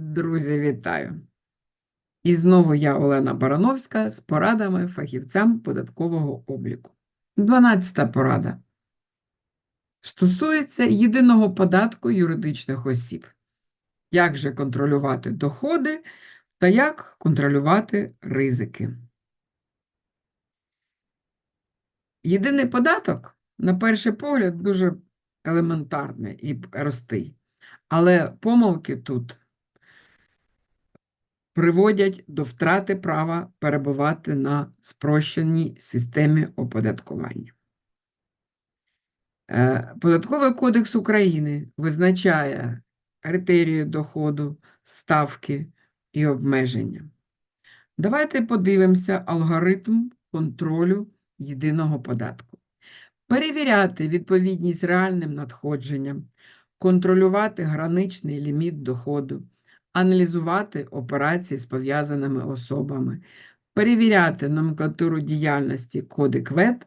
Друзі, вітаю! І знову я, Олена Барановська, з порадами фахівцям податкового обліку. 12 порада. Стосується єдиного податку юридичних осіб. Як же контролювати доходи та як контролювати ризики? Єдиний податок, на перший погляд, дуже елементарний і простий. Але помилки тут приводять до втрати права перебувати на спрощеній системі оподаткування. Е, Податковий кодекс України визначає критерії доходу, ставки і обмеження. Давайте подивимося алгоритм контролю єдиного податку. Перевіряти відповідність реальним надходженням, контролювати граничний ліміт доходу, аналізувати операції з пов'язаними особами, перевіряти номенклатуру діяльності коди КВЕД,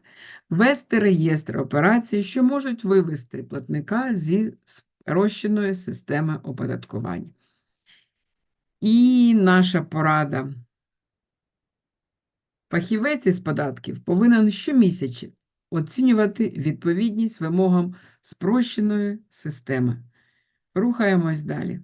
вести реєстр операцій, що можуть вивести платника зі спрощеної системи оподаткування. І наша порада. Фахівець із податків повинен щомісяця оцінювати відповідність вимогам спрощеної системи. Рухаємось далі.